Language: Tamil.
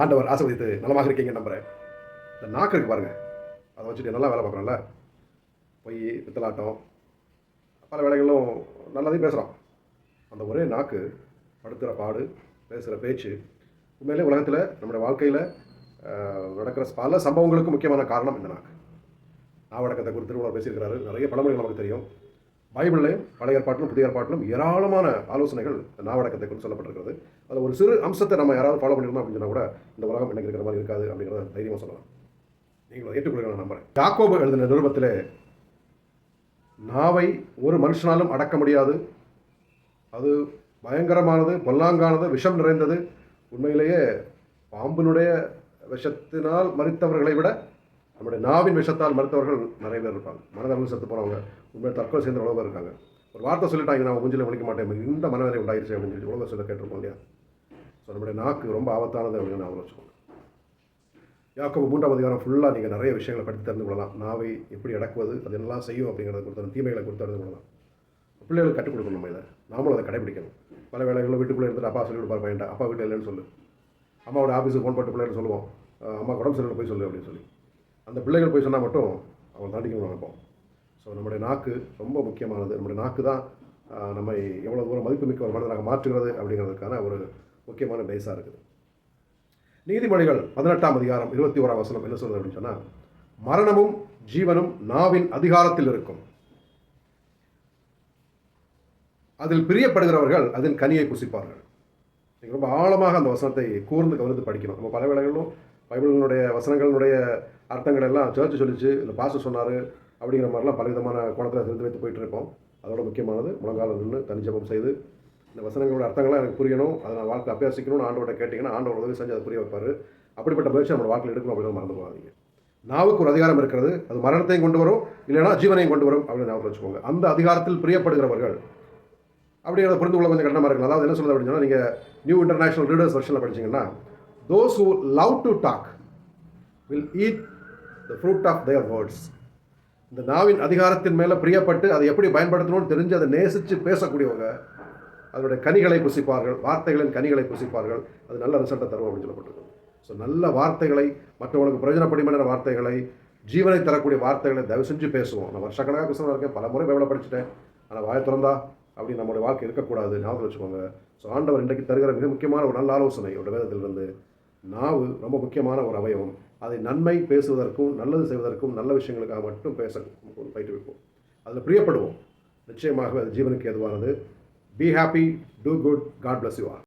ஆண்டவர் ஆசீர்வதித்து நலமாக இருக்கீங்க நம்புகிறேன் இந்த நாக்கு இருக்கு பாருங்கள் அதை வச்சுட்டு நல்லா வேலை பார்க்குறோம்ல? பொய் பித்தலாட்டம் பல வேலைகளும் நல்லதையும் பேசுகிறோம் அந்த ஒரே நாக்கு படுத்துகிற பாடு பேசுகிற பேச்சு உண்மையிலே உலகத்தில் நம்முடைய வாழ்க்கையில் நடக்கிற பல சம்பவங்களுக்கு முக்கியமான காரணம் இந்த நாக்கு. நாவடக்கத்தை குறித்து திருவள்ளுவர் பேசியிருக்கிறாரு. நிறைய பழமொழிகள் நமக்கு தெரியும். பைபிள்லையும் பழைய ஏற்பாட்டிலும் புதிய ஏற்பாட்டிலும் ஏராளமான ஆலோசனைகள் நாவடக்கத்தை கொண்டு சொல்லப்பட்டிருக்கிறது. அதில் ஒரு சிறு அம்சத்தை நம்ம யாராவது ஃபாலோ பண்ணிருந்தோம் அப்படின்னு கூட இந்த உலகம் இன்னைக்கு இருக்கிற மாதிரி இருக்காது அப்படிங்கிறத தைரியமாக சொல்லலாம். நீங்கள் ஏற்றுக்கொள்கிற நான் நம்புறேன். யாக்கோபு எழுதின நிருபத்தில் நாவை ஒரு மனுஷனாலும் அடக்க முடியாது. அது பயங்கரமானது பொல்லாங்கானது விஷம் நிறைந்தது. உண்மையிலேயே பாம்பினுடைய விஷத்தினால் மறித்தவர்களை விட நம்முடைய நாவின் விஷத்தால் மருத்துவர்கள் நிறைய பேர் இருப்பாங்க. மனதளவில் செத்து போனவங்க உண்மையை தற்கொலை சேர்ந்த எவ்வளோ இருக்காங்க. ஒரு வார்த்தை சொல்லிட்டாங்க நான் மூஞ்சில முடிக்க மாட்டேன். இந்த மனநிலை உண்டாயிருச்சு அப்படின்னு சொல்லி உலக சொல்ல கேட்டிருக்கோம் இல்லையா? ஸோ நம்முடைய நாக்கு ரொம்ப ஆபத்தானது அப்படின்னு நான் வச்சுக்கோங்க யாக்கோபு மூன்றாம் அதிகாரம் ஃபுல்லாக நீங்கள் நிறைய விஷயங்களை படித்து தெரிந்து கொள்ளலாம். நாவை எப்படி அடக்குவது அது என்னெல்லாம் செய்யும் அப்படிங்கிறத கொடுத்து தீமைகளை கொடுத்து தெரிந்து கொள்ளலாம். பிள்ளைகளுக்கு கற்றுக் கொடுக்கணும் நம்ம இதை. நாமளும் அதை கடைபிடிக்கணும். பல வேலைகளில் வீட்டுக்குள்ளே இருந்துட்டு அப்பா சொல்லி கொடுப்பார் பையன்டா அப்பா வீட்டில் இல்லைன்னு சொல்லு. அம்மாவோட ஆஃபீஸுக்கு ஃபோன் பண்ணிட்டு பிள்ளைகள் சொல்லுவோம். அம்மா உடம்பு சரியில்லை போய் சொல்லு அப்படின்னு சொல்லி. அந்த பிள்ளைகள் போய் சொன்னால் மட்டும் அவன் தண்டிக்கணும் நினைப்போம். ஸோ நம்முடைய நாக்கு ரொம்ப முக்கியமானது. நம்முடைய நாக்கு தான் நம்மை எவ்வளோ தூரம் மதிப்புமிக்க ஒரு மனிதனாக மாற்றுகிறது அப்படிங்கிறதுக்கான ஒரு முக்கியமான பேஸாக இருக்குது. நீதிமொழிகள் பதினெட்டாம் அதிகாரம் இருபத்தி ஓராம் வசனம் என்ன சொல்றது அப்படின்னு சொன்னால் மரணமும் ஜீவனும் நாவின் அதிகாரத்தில் இருக்கும். அதில் பிரியப்படுகிறவர்கள் அதன் கனியை புசிப்பார்கள். நீங்கள் ரொம்ப ஆழமாக அந்த வசனத்தை கூர்ந்து கவனித்து படிக்கணும். நம்ம பல வேளைகளிலும் பைபிளினுடைய வசனங்களினுடைய அர்த்தங்கள் எல்லாம் சர்ச்சு சொல்லிச்சு இல்லை பாச சொன்னார் அப்படிங்கிற மாதிரிலாம் பலவிதமான கோணத்தில் சேர்த்து வைத்து போயிட்டுருக்கோம். அதோட முக்கியமானது முழங்கால நின்று தனிஜபம் செய்து இந்த வசனங்களோட அர்த்தங்கள்லாம் எனக்கு புரியணும் அதை நான் வாழ்க்கை அபியாசிக்கணும்னு ஆண்டோட கேட்டிங்கன்னா ஆண்டோட உதவி செஞ்சு அதை புரிய வைப்பார். அப்படிப்பட்ட முயற்சி நம்ம வாழ்க்கையில் எடுக்கணும் அப்படின்னு மறந்து போகாதீங்க. நாவுக்கு ஒரு அதிகாரம் இருக்கிறது அது மரணத்தையும் கொண்டு வரும் இல்லைன்னா ஜீவனையும் கொண்டு வரும் அப்படின்னு ஞாபகம் வச்சுக்கோங்க. அந்த அதிகாரத்தில் பிரியப்படுகிறவர்கள் அப்படிங்கிறத புரிந்து கொள்ள கொஞ்சம் கடினமாக இருக்கலாம் அதாவது என்ன சொல்லுது அப்படின்னு சொன்னால் நீங்கள் நியூ இன்டர்நேஷனல் ரீடர்ஸ் வெர்ஷனில் படிச்சீங்கன்னா those who love to talk will eat the fruit of their words இந்த நாவின் அதிகாரத்தின் மேலே பிரியப்பட்டு அதை எப்படி பயன்படுத்தணும்னு தெரிஞ்சு அதை நேசித்து பேசக்கூடியவங்க அதனுடைய கனிகளை புசிப்பார்கள் வார்த்தைகளின் கனிகளை புசிப்பார்கள். அது நல்ல ரிசல்ட்டை தரும் அப்படின்னு சொல்லப்பட்டிருக்கு. ஸோ நல்ல வார்த்தைகளை மற்றவங்களுக்கு பிரயோஜனப்படுமான வார்த்தைகளை ஜீவனை தரக்கூடிய வார்த்தைகளை தயவு செஞ்சு பேசுவோம். நான் வருஷக்கணக்காக பேசுகிறதா இருக்கேன் பல முறை பைபிளை படிச்சுட்டேன். ஆனால் வாய திறந்தா அப்படி நம்மளுடைய வாழ்க்கை இருக்கக்கூடாது ஞாபகம் வச்சுக்கோங்க. ஸோ ஆண்டவர் இன்றைக்கு தருகிற மிக முக்கியமான ஒரு நல்ல ஆலோசனை ஒரு வேதத்திலிருந்து நாவு ரொம்ப முக்கியமான ஒரு அவயவம். அதை நன்மை பேசுவதற்கும் நல்லது செய்வதற்கும் நல்ல விஷயங்களுக்காக மட்டும் பேச பயிற்றுவிப்போம். அதில் பிரியப்படுவோம். நிச்சயமாக அது ஜீவனுக்கு ஏதுவானது. Be happy do good God bless you are